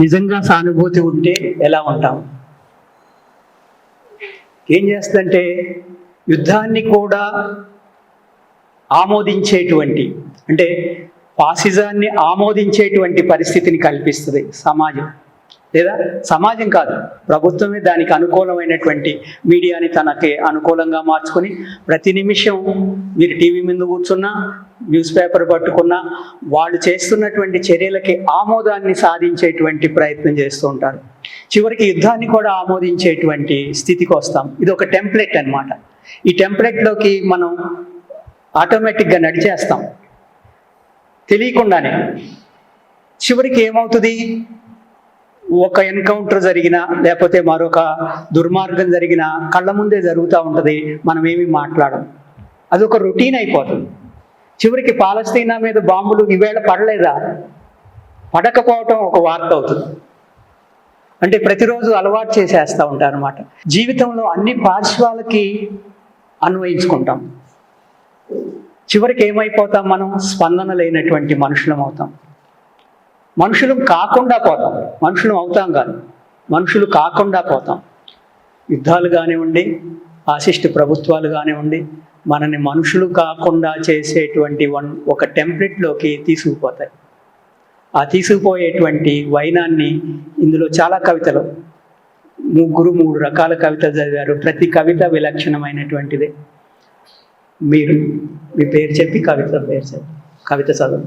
నిజంగా సానుభూతి ఉంటే ఎలా ఉంటాం? ఏం చేస్తుందంటే యుద్ధాన్ని కూడా ఆమోదించేటువంటి అంటే ఫాసిజాన్ని ఆమోదించేటువంటి పరిస్థితిని కల్పిస్తుంది సమాజం. లేదా సమాజం కాదు. ప్రభుత్వమే దానికి అనుకూలమైనటువంటి మీడియాని తనకి అనుకూలంగా మార్చుకొని ప్రతి నిమిషం మీరు టీవీ మీద కూర్చున్నా న్యూస్ పేపర్ పట్టుకున్నా వాళ్ళు చేస్తున్నటువంటి చర్యలకి ఆమోదాన్ని సాధించేటువంటి ప్రయత్నం చేస్తూ ఉంటారు. చివరికి యుద్ధాన్ని కూడా ఆమోదించేటువంటి స్థితికి వస్తాం. ఇది ఒక టెంప్లెట్ అన్నమాట. ఈ టెంప్లెట్లోకి మనం ఆటోమేటిక్గా నడిచేస్తాం. తెలియకుండానే చివరికి ఏమవుతుంది? ఒక ఎన్కౌంటర్ జరిగినా లేకపోతే మరొక దుర్మార్గం జరిగినా కళ్ళ ముందే జరుగుతూ ఉంటుంది మనం ఏమీ మాట్లాడం అది ఒక రొటీన్ అయిపోతుంది. చివరికి పాలస్తీనా మీద బాంబులు ఈవేళ పడలేదా? పడకపోవటం ఒక వార్త అవుతుంది. అంటే ప్రతిరోజు అలవాటు చేసేస్తూ ఉంటారనమాట జీవితంలో అన్ని పార్శ్వాలకి అన్వయించుకుంటాం. చివరికి ఏమైపోతాం మనం? స్పందన లేనటువంటి మనుషులం అవుతాం. మనుషులు కాకుండా పోతాం. మనుషులు అవుతాం కాదు. మనుషులు కాకుండా పోతాం. యుద్ధాలు కానివ్వండి ఆశిష్ట ప్రభుత్వాలు కానివ్వండి మనని మనుషులు కాకుండా చేసేటువంటి వన్ ఒక టెంప్లెట్లోకి తీసుకుపోతాయి. ఆ తీసుకుపోయేటువంటి వైనాన్ని ఇందులో చాలా కవితలు ముగ్గురు మూడు రకాల కవిత చదివారు. ప్రతి కవిత విలక్షణమైనటువంటిదే. మీరు మీ పేరు చెప్పి కవిత పేరు చెప్పి కవిత చదువు